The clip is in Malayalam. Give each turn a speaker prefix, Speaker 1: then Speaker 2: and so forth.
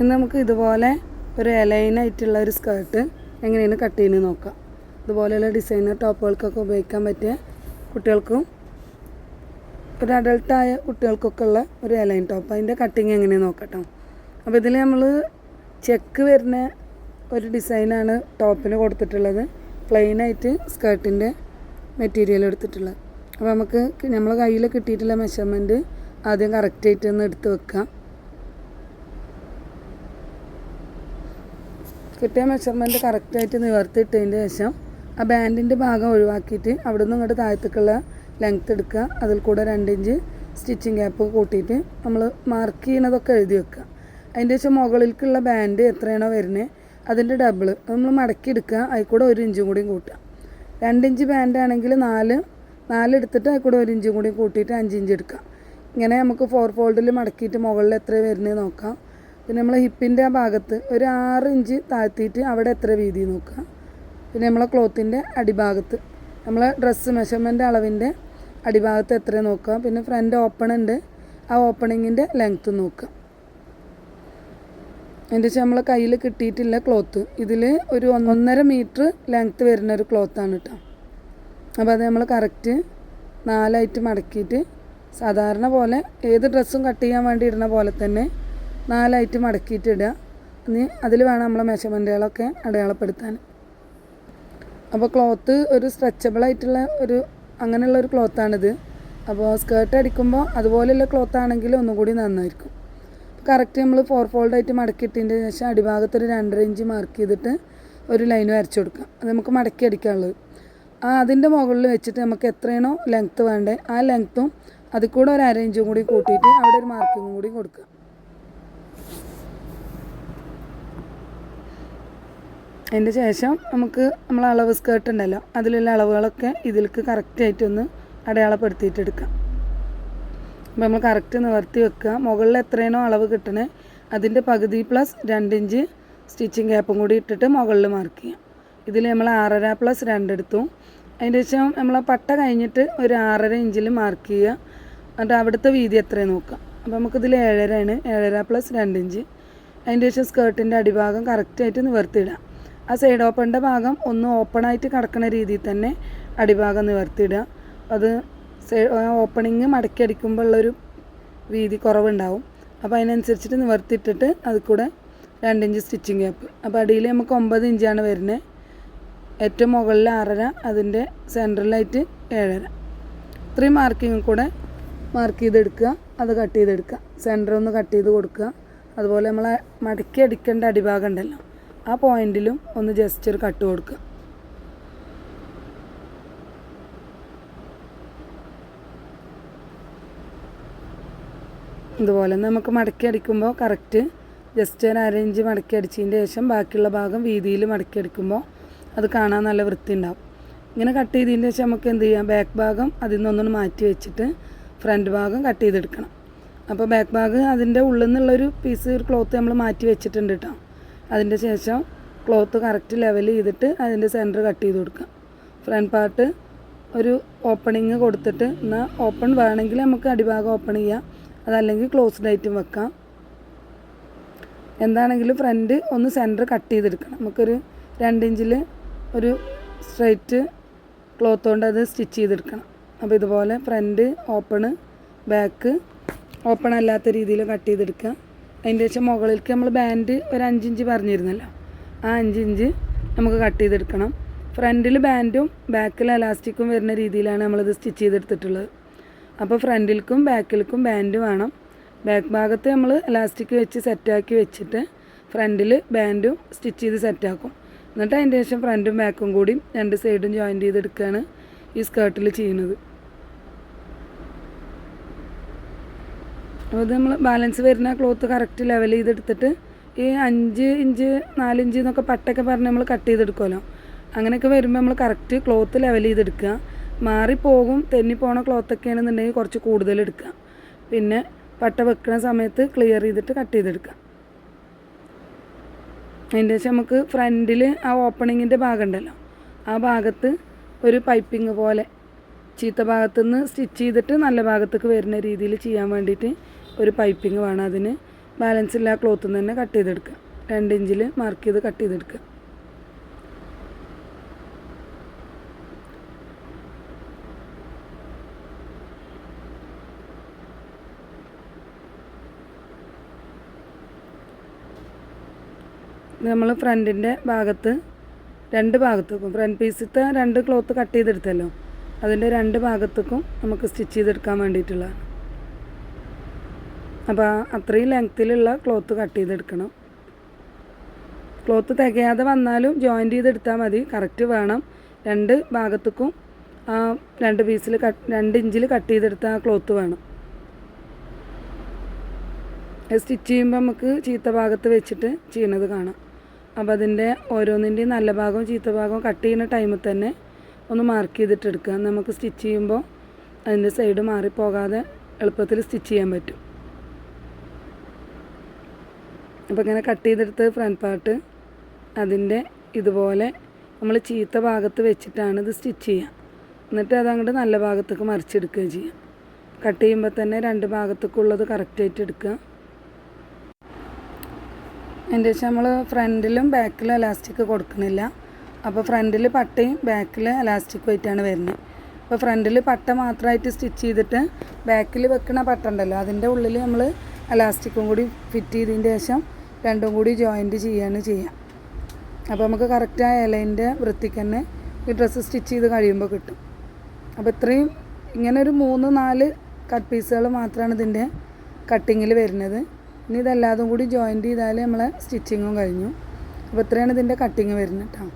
Speaker 1: ഇന്ന് നമുക്ക് ഇതുപോലെ ഒരു എലൈനായിട്ടുള്ള ഒരു സ്കേർട്ട് എങ്ങനെയാണ് കട്ട് ചെയ്യുന്നത് നോക്കാം. ഇതുപോലെയുള്ള ഡിസൈനർ ടോപ്പുകൾക്കൊക്കെ ഉപയോഗിക്കാൻ പറ്റിയ കുട്ടികൾക്കും ഒരു അഡൾട്ടായ കുട്ടികൾക്കൊക്കെ ഉള്ള ഒരു എലൈൻ ടോപ്പ് അതിന്റെ കട്ടിങ് എങ്ങനെയാണ് നോക്കട്ടോ. അപ്പോൾ ഇതിൽ നമ്മൾ ചെക്ക് വരുന്ന ഒരു ഡിസൈനാണ് ടോപ്പിന് കൊടുത്തിട്ടുള്ളത്. പ്ലെയിനായിട്ട് സ്കേർട്ടിന്റെ മെറ്റീരിയൽ എടുത്തിട്ടുള്ളത്. അപ്പോൾ നമുക്ക് നമ്മളെ കയ്യിൽ കിട്ടിയിട്ടുള്ള മെഷർമെന്റ് ആദ്യം കറക്റ്റായിട്ട് ഒന്ന് എടുത്ത് വെക്കാം. കിട്ടിയ മെഷർമെന്റ് കറക്റ്റായിട്ട് നിവർത്തിയിട്ടതിന്റെ ശേഷം ആ ബാൻഡിന്റെ ഭാഗം ഒഴിവാക്കിയിട്ട് അവിടെ നിന്ന് ഇങ്ങോട്ട് താഴത്തേക്കുള്ള ലെങ്ത് എടുക്കുക. അതിൽ കൂടെ രണ്ട് ഇഞ്ച് സ്റ്റിച്ചിങ് ഗ്യാപ്പ് കൂട്ടിയിട്ട് നമ്മൾ മാർക്ക് ചെയ്യുന്നതൊക്കെ എഴുതി വെക്കുക. അതിന്റെ ശേഷം മുകളിലേക്കുള്ള ബാൻഡ് എത്രയാണോ വരുന്നത് അതിന്റെ ഡബിൾ നമ്മൾ മടക്കി എടുക്കുക. അതിൽ കൂടെ ഒരു ഇഞ്ചും കൂടിയും കൂട്ടുക. രണ്ട് ഇഞ്ച് ബാൻഡ് ആണെങ്കിൽ നാല് നാല് എടുത്തിട്ട് അതിൽ കൂടെ ഒരു ഇഞ്ചും കൂടി കൂട്ടിയിട്ട് അഞ്ച് ഇഞ്ച് എടുക്കുക. ഇങ്ങനെ നമുക്ക് ഫോർ ഫോൾഡിൽ മടക്കിയിട്ട് മുകളിൽ എത്ര വരുന്നത് നോക്കാം. പിന്നെ നമ്മൾ ഹിപ്പിന്റെ ആ ഭാഗത്ത് ഒരു ആറ് ഇഞ്ച് താഴ്ത്തിയിട്ട് അവിടെ എത്ര വീതി നോക്കുക. പിന്നെ നമ്മളെ ക്ലോത്തിന്റെ അടിഭാഗത്ത് നമ്മളെ ഡ്രസ്സ് മെഷർമെന്റ് അളവിന്റെ അടിഭാഗത്ത് എത്ര നോക്കുക. പിന്നെ ഫ്രണ്ട് ഓപ്പൺ ഉണ്ട് ആ ഓപ്പണിങ്ങിന്റെ ലെങ്ത്ത് നോക്കുക. അതിന്റെ വെച്ചാൽ നമ്മളെ കയ്യിൽ കിട്ടിയിട്ടില്ല ക്ലോത്ത്. ഇതിൽ ഒരു ഒന്നര മീറ്റർ ലെങ്ത്ത് വരുന്ന ഒരു ക്ലോത്താണ് കേട്ടോ അപ്പോൾ അത് നമ്മൾ കറക്റ്റ് നാലായിട്ട് മടക്കിയിട്ട് സാധാരണ പോലെ ഏത് ഡ്രസ്സും കട്ട് ചെയ്യാൻ വേണ്ടി ഇടുന്ന പോലെ തന്നെ നാലായിട്ട് മടക്കിയിട്ടിടുക. ഇനി അതിൽ വേണം നമ്മളെ മെഷർമെന്റുകളൊക്കെ അടയാളപ്പെടുത്താൻ. അപ്പോൾ ക്ലോത്ത് ഒരു സ്ട്രെച്ചബിൾ ആയിട്ടുള്ള ഒരു അങ്ങനെയുള്ള ഒരു ക്ലോത്താണിത്. അപ്പോൾ സ്കേർട്ട് അടിക്കുമ്പോൾ അതുപോലെയുള്ള ക്ലോത്ത് ആണെങ്കിൽ ഒന്നും കൂടി നന്നായിരിക്കും. കറക്റ്റ് നമ്മൾ ഫോർ ഫോൾഡായിട്ട് മടക്കിയിട്ടതിന്റെ ശേഷം അടിഭാഗത്തൊരു രണ്ടര ഇഞ്ച് മാർക്ക് ചെയ്തിട്ട് ഒരു ലൈൻ വരച്ചു കൊടുക്കാം അത് നമുക്ക് മടക്കി അടിക്കാനുള്ളത്. ആ അതിന്റെ മുകളിൽ വെച്ചിട്ട് നമുക്ക് എത്രയാണോ ലെങ്ത്ത് വേണ്ടേ ആ ലെങ്ത്തും അതിൽ കൂടെ ഒരു അര ഇഞ്ചും കൂടി കൂട്ടിയിട്ട് അവിടെ ഒരു മാർക്കിങ്ങും കൂടി കൊടുക്കുക. അതിന്റെ ശേഷം നമുക്ക് നമ്മൾ അളവ് സ്കേർട്ട് ഉണ്ടല്ലോ അതിലുള്ള അളവുകളൊക്കെ ഇതിലേക്ക് കറക്റ്റായിട്ടൊന്ന് അടയാളപ്പെടുത്തിയിട്ട് എടുക്കാം അപ്പോൾ നമ്മൾ കറക്റ്റ് നിവർത്തി വെക്കുക. മുകളിൽ എത്രയാണോ അളവ് കിട്ടണേ അതിന്റെ പകുതി പ്ലസ് രണ്ടിഞ്ച് സ്റ്റിച്ചിങ് ഗ്യാപ്പും കൂടി ഇട്ടിട്ട് മുകളിൽ മാർക്ക് ചെയ്യാം. ഇതിൽ നമ്മൾ ആറര പ്ലസ് രണ്ടെടുത്തു അതിന്റെ ശേഷം നമ്മൾ പട്ട കഴിഞ്ഞിട്ട് ഒരു ആറര ഇഞ്ചിൽ മാർക്ക് ചെയ്യുക. എന്നിട്ട് അവിടുത്തെ വീതി എത്രയാണ് നോക്കുക. അപ്പോൾ നമുക്കിതിൽ ഏഴരയാണ് ഏഴര പ്ലസ് രണ്ട് ഇഞ്ച് അതിന്റെ ശേഷം സ്കേർട്ടിന്റെ അടിഭാഗം കറക്റ്റായിട്ട് നിവർത്തിയിടാം. ആ സൈഡ് ഓപ്പണിന്റെ ഭാഗം ഒന്ന് ഓപ്പണായിട്ട് കിടക്കുന്ന രീതിയിൽ തന്നെ അടിഭാഗം നിവർത്തിയിടുക. അത് ഓപ്പണിങ് മടക്കി അടിക്കുമ്പോൾ ഉള്ളൊരു വീതി കുറവുണ്ടാവും. അപ്പോൾ അതിനനുസരിച്ചിട്ട് നിവർത്തിയിട്ടിട്ട് അത് കൂടെ രണ്ട് ഇഞ്ച് സ്റ്റിച്ചിങ് ഗ്യാപ്പ് അപ്പോൾ അടിയിൽ നമുക്ക് ഒമ്പത് ഇഞ്ചാണ് വരുന്നത് ഏറ്റവും മുകളിൽ ആറര അതിന്റെ സെൻട്രലായിട്ട് ഏഴര. ഇത്രയും മാർക്കിങ് കൂടെ മാർക്ക് ചെയ്തെടുക്കുക. അത് കട്ട് ചെയ്തെടുക്കുക. സെന്റർ ഒന്ന് കട്ട് ചെയ്ത് കൊടുക്കുക. അതുപോലെ നമ്മൾ മടക്കി അടിക്കേണ്ട അടിഭാഗം ഉണ്ടല്ലോ. ആ പോയിന്റിലും ഒന്ന് ജസ്റ്റ് ഒരു കട്ട് കൊടുക്കുക. ഇതുപോലെ നമുക്ക് മടക്കി അടിക്കുമ്പോൾ കറക്റ്റ് ജസ്റ്റ് ഒരു അരഞ്ച് മടക്കി അടിച്ചതിന്റെ ശേഷം ബാക്കിയുള്ള ഭാഗം വീതിയിൽ മടക്കി അടിക്കുമ്പോൾ അത് കാണാൻ നല്ല വൃത്തി ഉണ്ടാവും ഇങ്ങനെ കട്ട് ചെയ്തതിന്റെ ശേഷം നമുക്ക് എന്ത് ചെയ്യാം? ബാക്ക് ഭാഗം അതിൽ നിന്നൊന്ന് മാറ്റി വെച്ചിട്ട് ഫ്രണ്ട് ഭാഗം കട്ട് ചെയ്തെടുക്കണം. അപ്പോൾ ബാക്ക് ഭാഗം അതിന്റെ ഉള്ളിൽ നിന്നുള്ളൊരു പീസ് ഒരു ക്ലോത്ത് നമ്മൾ മാറ്റി വെച്ചിട്ടുണ്ട് കേട്ടോ അതിന്റെ ശേഷം ക്ലോത്ത് കറക്റ്റ് ലെവൽ ചെയ്തിട്ട് അതിന്റെ സെന്റർ കട്ട് ചെയ്ത് കൊടുക്കുക. ഫ്രണ്ട് പാർട്ട് ഒരു ഓപ്പണിങ് കൊടുത്തിട്ട് എന്നാൽ ഓപ്പൺ വേണമെങ്കിൽ നമുക്ക് അടിഭാഗം ഓപ്പൺ ചെയ്യാം. അതല്ലെങ്കിൽ ക്ലോസ്ഡ് ആയിട്ടും വെക്കാം. എന്താണെങ്കിലും ഫ്രണ്ട് ഒന്ന് സെന്റർ കട്ട് ചെയ്തെടുക്കണം. നമുക്കൊരു രണ്ട് ഇഞ്ചിൽ ഒരു സ്ട്രൈറ്റ് ക്ലോത്ത് കൊണ്ട് അത് സ്റ്റിച്ച് ചെയ്തെടുക്കണം. അപ്പോൾ ഇതുപോലെ ഫ്രണ്ട് ഓപ്പണ് ബാക്ക് ഓപ്പൺ അല്ലാത്ത രീതിയിൽ കട്ട് ചെയ്തെടുക്കുക. അതിന്റെ ശേഷം മുകളിലേക്ക് നമ്മൾ ബാൻഡ് ഒരു അഞ്ചിഞ്ച് പറഞ്ഞിരുന്നല്ലോ. ആ അഞ്ചിഞ്ച് നമുക്ക് കട്ട് ചെയ്തെടുക്കണം. ഫ്രണ്ടിൽ ബാൻഡും ബാക്കിൽ എലാസ്റ്റിക്കും വരുന്ന രീതിയിലാണ് നമ്മളിത് സ്റ്റിച്ച് ചെയ്തെടുത്തിട്ടുള്ളത്. അപ്പോൾ ഫ്രണ്ടിലേക്കും ബാക്കിലേക്കും ബാൻഡ് വേണം. ബാക്ക് ഭാഗത്ത് നമ്മൾ എലാസ്റ്റിക് വെച്ച് സെറ്റാക്കി വെച്ചിട്ട് ഫ്രണ്ടിൽ ബാൻഡും സ്റ്റിച്ച് ചെയ്ത് സെറ്റാക്കും. എന്നിട്ട് അതിന്റെ ശേഷം ഫ്രണ്ടും ബാക്കും കൂടി രണ്ട് സൈഡും ജോയിന്റ് ചെയ്തെടുക്കുകയാണ് ഈ സ്കേർട്ടിൽ ചെയ്യുന്നത്. അപ്പോൾ ഇത് നമ്മൾ ബാലൻസ് വരുന്ന ക്ലോത്ത് കറക്റ്റ് ലെവൽ ചെയ്തെടുത്തിട്ട് ഈ അഞ്ച് ഇഞ്ച് നാല് ഇഞ്ച് എന്നൊക്കെ പട്ടൊക്കെ പറഞ്ഞ് നമ്മൾ കട്ട് ചെയ്തെടുക്കുമല്ലോ അങ്ങനെയൊക്കെ വരുമ്പോൾ നമ്മൾ കറക്റ്റ് ക്ലോത്ത് ലെവൽ ചെയ്തെടുക്കുക. മാറിപ്പോകും തെന്നിപ്പോണ ക്ലോത്തൊക്കെ ആണെന്നുണ്ടെങ്കിൽ കുറച്ച് കൂടുതൽ എടുക്കുക. പിന്നെ പട്ട വെക്കുന്ന സമയത്ത് ക്ലിയർ ചെയ്തിട്ട് കട്ട് ചെയ്തെടുക്കുക. അതിന്റെ ശേഷം നമുക്ക് ഫ്രണ്ടിൽ ആ ഓപ്പണിങ്ങിന്റെ ഭാഗമുണ്ടല്ലോ ആ ഭാഗത്ത് ഒരു പൈപ്പിംഗ് പോലെ ചീത്ത ഭാഗത്തുനിന്ന് സ്റ്റിച്ച് ചെയ്തിട്ട് നല്ല ഭാഗത്തേക്ക് വരുന്ന രീതിയിൽ ചെയ്യാൻ വേണ്ടിയിട്ട് ഒരു പൈപ്പിംഗ് വേണം അതിന്. ബാലൻസ് ഇല്ല ക്ലോത്തിൽ നിന്ന് തന്നെ കട്ട് ചെയ്തെടുക്കുക. രണ്ട് ഇഞ്ചിൽ മാർക്ക് ചെയ്ത് കട്ട് ചെയ്തെടുക്കുക. നമ്മൾ ഫ്രണ്ടിന്റെ ഭാഗത്ത് രണ്ട് ഭാഗത്തേക്കും ഫ്രണ്ട് പീസിലത്തെ രണ്ട് ക്ലോത്ത് കട്ട് ചെയ്തെടുത്തല്ലോ. അതിന്റെ രണ്ട് ഭാഗത്തേക്കും നമുക്ക് സ്റ്റിച്ച് ചെയ്തെടുക്കാൻ വേണ്ടിയിട്ടുള്ള അപ്പോൾ അത്രയും ലെങ്ത്തിലുള്ള ക്ലോത്ത് കട്ട് ചെയ്തെടുക്കണം. ക്ലോത്ത് തികയാതെ വന്നാലും ജോയിന്റ് ചെയ്തെടുത്താൽ മതി. കറക്റ്റ് വേണം. രണ്ട് ഭാഗത്തേക്കും ആ രണ്ട് പീസിൽ കട്ട് രണ്ട് ഇഞ്ചിൽ കട്ട് ചെയ്തെടുത്ത ആ ക്ലോത്ത് വേണം. സ്റ്റിച്ച് ചെയ്യുമ്പോൾ നമുക്ക് ചീത്ത ഭാഗത്ത് വെച്ചിട്ട് ചെയ്യണത് കാണാം. അപ്പോൾ അതിന്റെ ഓരോന്നിന്റെയും നല്ല ഭാഗവും ചീത്ത ഭാഗവും കട്ട് ചെയ്യുന്ന ടൈമിൽ തന്നെ ഒന്ന് മാർക്ക് ചെയ്തിട്ടെടുക്കുക. നമുക്ക് സ്റ്റിച്ച് ചെയ്യുമ്പോൾ അതിന്റെ സൈഡ് മാറിപ്പോകാതെ എളുപ്പത്തിൽ സ്റ്റിച്ച് ചെയ്യാൻ പറ്റും. അപ്പോൾ ഇങ്ങനെ കട്ട് ചെയ്തെടുത്ത് ഫ്രണ്ട് പാർട്ട് അതിന്റെ ഇതുപോലെ നമ്മൾ ചീത്ത ഭാഗത്ത് വെച്ചിട്ടാണ് ഇത് സ്റ്റിച്ച് ചെയ്യുക എന്നിട്ട് അതങ്ങോട്ട് നല്ല ഭാഗത്തേക്ക് മറിച്ചെടുക്കുകയും ചെയ്യാം. കട്ട് ചെയ്യുമ്പോൾ തന്നെ രണ്ട് ഭാഗത്തേക്കുള്ളത് കറക്റ്റായിട്ട് എടുക്കുക. എന്റെ വെച്ചാൽ നമ്മൾ ഫ്രണ്ടിലും ബാക്കിലും എലാസ്റ്റിക് കൊടുക്കുന്നില്ല. അപ്പോൾ ഫ്രണ്ടിൽ പട്ടയും ബാക്കിൽ എലാസ്റ്റിക് ആയിട്ടാണ് വരുന്നത്. അപ്പോൾ ഫ്രണ്ടിൽ പട്ട മാത്രമായിട്ട് സ്റ്റിച്ച് ചെയ്തിട്ട് ബാക്കിൽ വെക്കണ പട്ട ഉണ്ടല്ലോ അതിന്റെ ഉള്ളിൽ നമ്മൾ എലാസ്റ്റിക്കും കൂടി ഫിറ്റ് ചെയ്തതിന്റെ ശേഷം രണ്ടും കൂടി ജോയിന്റ് ചെയ്യാണ് ചെയ്യാം അപ്പോൾ നമുക്ക് കറക്റ്റായ ഇലയിന്റെ വൃത്തിക്ക് തന്നെ ഈ ഡ്രസ്സ് സ്റ്റിച്ച് ചെയ്ത് കഴിയുമ്പോൾ കിട്ടും. അപ്പോൾ ഇത്രയും ഇങ്ങനെ ഒരു മൂന്ന് നാല് കട്ട് പീസുകൾ മാത്രമാണ് ഇതിന്റെ കട്ടിങ്ങിൽ വരുന്നത്. ഇനി ഇതെല്ലാതും കൂടി ജോയിന്റ് ചെയ്താൽ നമ്മളെ സ്റ്റിച്ചിങ്ങും കഴിഞ്ഞു. അപ്പോൾ ഇത്രയാണ് ഇതിന്റെ കട്ടിങ് വരുന്നത് കേട്ടോ